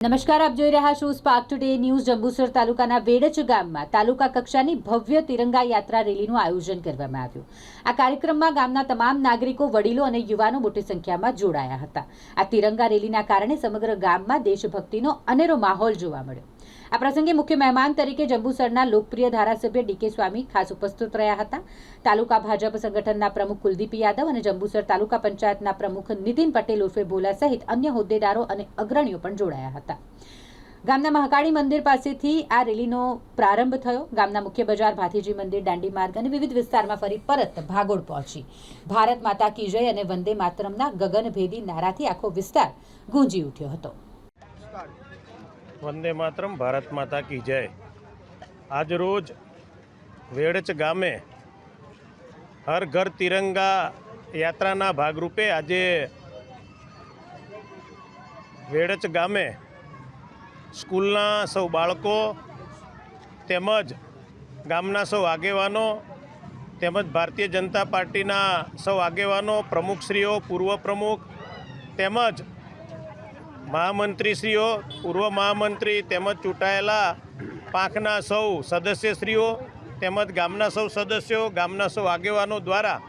નમસ્કાર, આપ જોઈ રહ્યા છો સ્પાર્ક ટુડે ન્યૂઝ જંબુસર તાલુકાના વેડજ ગામમાં તાલુકા કક્ષાની ભવ્ય તિરંગા યાત્રા રેલીનું આયોજન કરવામાં આવ્યું. આ કાર્યક્રમમાં ગામના તમામ નાગરિકો, વડીલો અને યુવાનો મોટી સંખ્યામાં જોડાયા હતા. આ તિરંગા રેલીના કારણે સમગ્ર ગામમાં દેશભક્તિનો અનેરો માહોલ જોવા મળ્યો. આ પ્રસંગે મુખ્ય મહેમાન તરીકે જંબુસરના લોકપ્રિય ધારાસભ્ય ડીકે સ્વામી ખાસ ઉપસ્થિત રહ્યા હતા. તાલુકા ભાજપ સંગઠનના પ્રમુખ કુલદીપ યાદવ અને જંબુસર તાલુકા પંચાયતના પ્રમુખ નીતિન પટેલ ઉર્ફે ભોલા સહિત અન્ય હોદ્દેદારો અને અગ્રણીઓ પણ જોડાયા હતા. ગામના મહાકાળી મંદિર પાસેથી આ રેલીનો પ્રારંભ થયો. ગામના મુખ્ય બજાર ભાથીજી મંદિર દાંડી માર્ગ અને વિવિધ વિસ્તારમાં ફરી પરત ભાગોળ પહોંચી. ભારત માતા કી જય અને વંદે માતરમના ગગનભેદી નારાથી આખો વિસ્તાર ગુંજી ઉઠ્યો હતો. વંદે માતરમ, ભારત માતા કી જય. આજ રોજ વેડચ ગામે હર ઘર તિરંગા યાત્રાના ભાગરૂપે આજે વેડચ ગામે સ્કૂલના સૌ બાળકો તેમજ ગામના સૌ આગેવાનો તેમજ ભારતીય જનતા પાર્ટીના સૌ આગેવાનો, પ્રમુખશ્રીઓ, પૂર્વ પ્રમુખ તેમજ મહામંત્રીશ્રીઓ, પૂર્વ મહામંત્રી તેમજ ચૂંટાયેલા પાંખના સૌ સદસ્યશ્રીઓ તેમજ ગામના સૌ સદસ્યો, ગામના સૌ આગેવાનો દ્વારા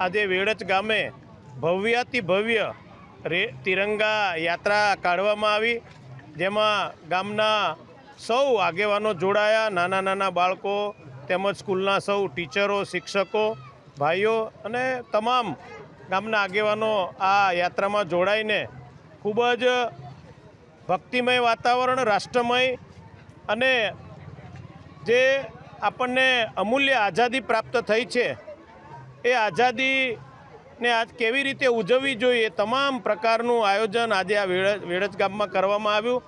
આજે વેડચ ગામે ભવ્યાતિ ભવ્ય રે તિરંગા યાત્રા કાઢવામાં આવી, જેમાં ગામના સૌ આગેવાનો જોડાયા, નાના નાના બાળકો તેમજ સ્કૂલના સૌ ટીચરો, શિક્ષકો, ભાઈઓ અને તમામ ગામના આગેવાનો આ યાત્રામાં જોડાઈને ખૂબ જ ભક્તિમય વાતાવરણ, રાષ્ટ્રમય અને જે આપણને અમૂલ્ય આઝાદી પ્રાપ્ત થઈ છે, એ આઝાદીને આજ કેવી રીતે ઉજવવી જોઈએ તમામ પ્રકારનું આયોજન આજે આ વેળજ ગામમાં કરવામાં આવ્યું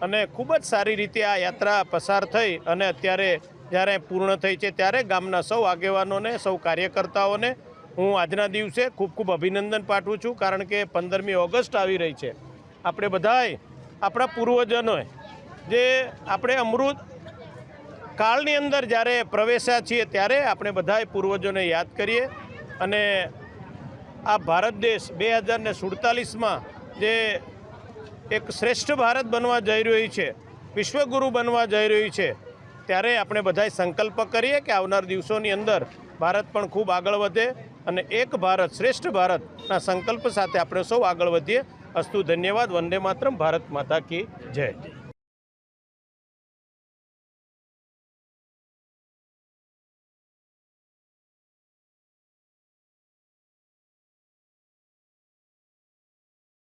અને ખૂબ જ સારી રીતે આ યાત્રા પસાર થઈ અને અત્યારે જ્યારે પૂર્ણ થઈ છે ત્યારે ગામના સૌ આગેવાનોને, સૌ કાર્યકર્તાઓને હું આજના દિવસે ખૂબ ખૂબ અભિનંદન પાઠવું છું, કારણ કે પંદરમી ઓગસ્ટ આવી રહી છે. આપણે બધાય આપણા પૂર્વજનોએ જે આપણે અમૃત કાળની અંદર જ્યારે પ્રવેશ્યા છીએ ત્યારે આપણે બધાય પૂર્વજોને યાદ કરીએ અને આ ભારત દેશ બે હજારને સુડતાલીસમાં જે એક શ્રેષ્ઠ ભારત બનવા જઈ રહ્યું છે, વિશ્વગુરુ બનવા જઈ રહ્યું છે, ત્યારે આપણે બધાય સંકલ્પ કરીએ કે આવનાર દિવસોની અંદર ભારત પણ ખૂબ આગળ વધે અને એક ભારત શ્રેષ્ઠ ભારતના સંકલ્પ સાથે આપણે સૌ આગળ વધીએ. અસ્તુ ધન્યવાદ. વંદે માતરમ. ભારત માતા કી જય.